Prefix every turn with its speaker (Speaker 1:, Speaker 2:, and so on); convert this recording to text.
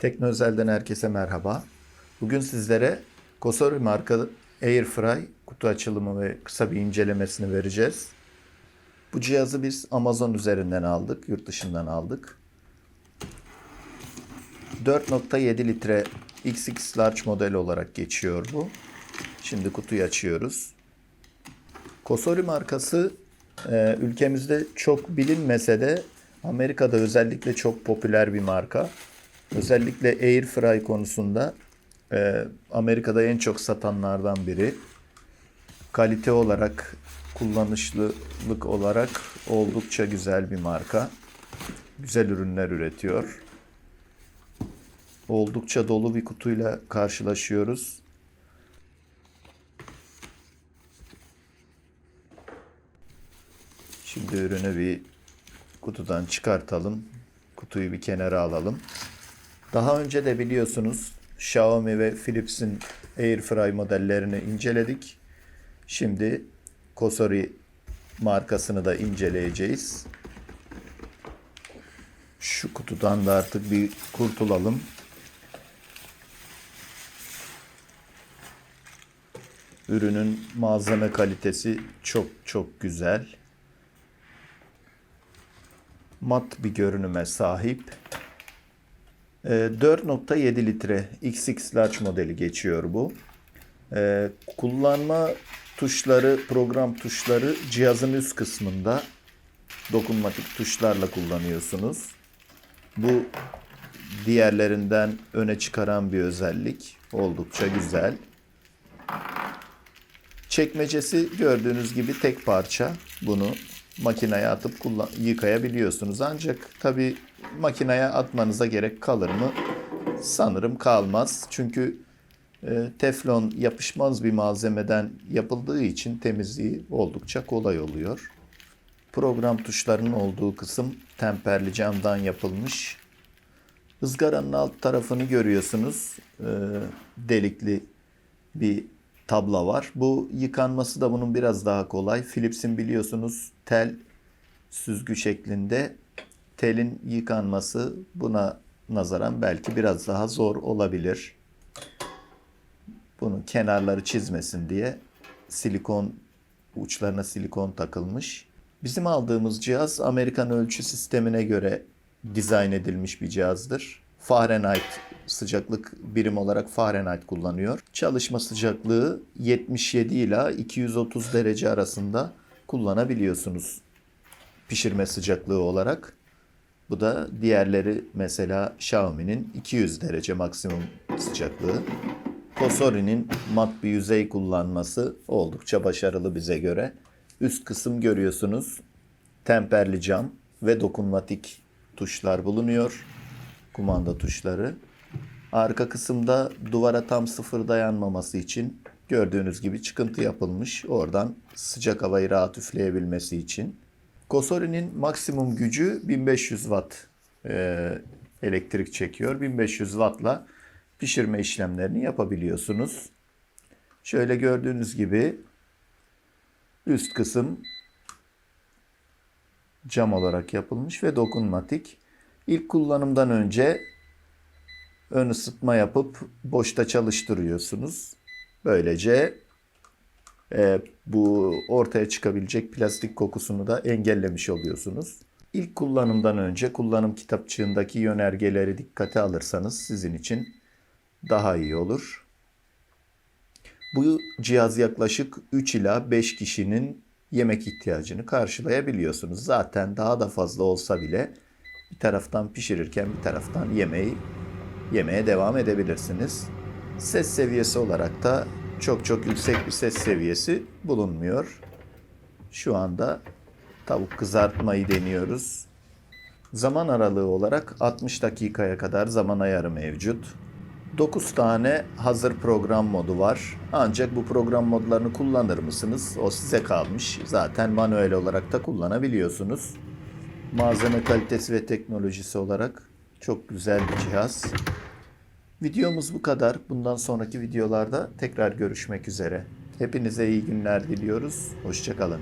Speaker 1: Teknoözel'den herkese merhaba. Bugün sizlere Kosori marka Airfry kutu açılımı ve kısa bir incelemesini vereceğiz. Bu cihazı biz Amazon üzerinden aldık, yurt dışından aldık. 4.7 litre XX Large model olarak geçiyor bu. Şimdi kutuyu açıyoruz. Kosori markası e, ülkemizde çok bilinmese de Amerika'da özellikle çok popüler bir marka. Özellikle Airfry konusunda e, Amerika'da en çok satanlardan biri. Kalite olarak, kullanışlılık olarak oldukça güzel bir marka. Güzel ürünler üretiyor. Oldukça dolu bir kutuyla karşılaşıyoruz. Şimdi ürünü bir kutudan çıkartalım. Kutuyu bir kenara alalım. Daha önce de biliyorsunuz Xiaomi ve Philips'in Airfry modellerini inceledik. Şimdi Kosori markasını da inceleyeceğiz. Şu kutudan da artık bir kurtulalım. Ürünün malzeme kalitesi çok çok güzel. Mat bir görünüme sahip. Ee, 4.7 litre XX Large modeli geçiyor bu. Ee, kullanma tuşları, program tuşları cihazın üst kısmında dokunmatik tuşlarla kullanıyorsunuz. Bu diğerlerinden öne çıkaran bir özellik. Oldukça güzel. Çekmecesi gördüğünüz gibi tek parça. Bunu makineye atıp kullan yıkayabiliyorsunuz. Ancak tabi makineye atmanıza gerek kalır mı? Sanırım kalmaz. Çünkü e, teflon yapışmaz bir malzemeden yapıldığı için temizliği oldukça kolay oluyor. Program tuşlarının olduğu kısım temperli camdan yapılmış. Izgaranın alt tarafını görüyorsunuz. E, delikli bir tabla var. Bu yıkanması da bunun biraz daha kolay. Philips'in biliyorsunuz tel süzgü şeklinde telin yıkanması buna nazaran belki biraz daha zor olabilir. Bunun kenarları çizmesin diye silikon uçlarına silikon takılmış. Bizim aldığımız cihaz Amerikan ölçü sistemine göre dizayn edilmiş bir cihazdır. Fahrenheit sıcaklık birim olarak Fahrenheit kullanıyor. Çalışma sıcaklığı 77 ila 230 derece arasında kullanabiliyorsunuz pişirme sıcaklığı olarak. Bu da diğerleri mesela Xiaomi'nin 200 derece maksimum sıcaklığı. Kosori'nin mat bir yüzey kullanması oldukça başarılı bize göre. Üst kısım görüyorsunuz. Temperli cam ve dokunmatik tuşlar bulunuyor. Kumanda tuşları. Arka kısımda duvara tam sıfır dayanmaması için gördüğünüz gibi çıkıntı yapılmış. Oradan sıcak havayı rahat üfleyebilmesi için. Kosori'nin maksimum gücü 1500 watt e, elektrik çekiyor. 1500 wattla pişirme işlemlerini yapabiliyorsunuz. Şöyle gördüğünüz gibi üst kısım cam olarak yapılmış ve dokunmatik. İlk kullanımdan önce ön ısıtma yapıp boşta çalıştırıyorsunuz. Böylece e, bu ortaya çıkabilecek plastik kokusunu da engellemiş oluyorsunuz. İlk kullanımdan önce kullanım kitapçığındaki yönergeleri dikkate alırsanız sizin için daha iyi olur. Bu cihaz yaklaşık 3 ila 5 kişinin yemek ihtiyacını karşılayabiliyorsunuz. Zaten daha da fazla olsa bile bir taraftan pişirirken bir taraftan yemeği yemeye devam edebilirsiniz. Ses seviyesi olarak da çok çok yüksek bir ses seviyesi bulunmuyor. Şu anda tavuk kızartmayı deniyoruz. Zaman aralığı olarak 60 dakikaya kadar zaman ayarı mevcut. 9 tane hazır program modu var. Ancak bu program modlarını kullanır mısınız? O size kalmış. Zaten manuel olarak da kullanabiliyorsunuz. Malzeme kalitesi ve teknolojisi olarak çok güzel bir cihaz. Videomuz bu kadar. Bundan sonraki videolarda tekrar görüşmek üzere. Hepinize iyi günler diliyoruz. Hoşçakalın.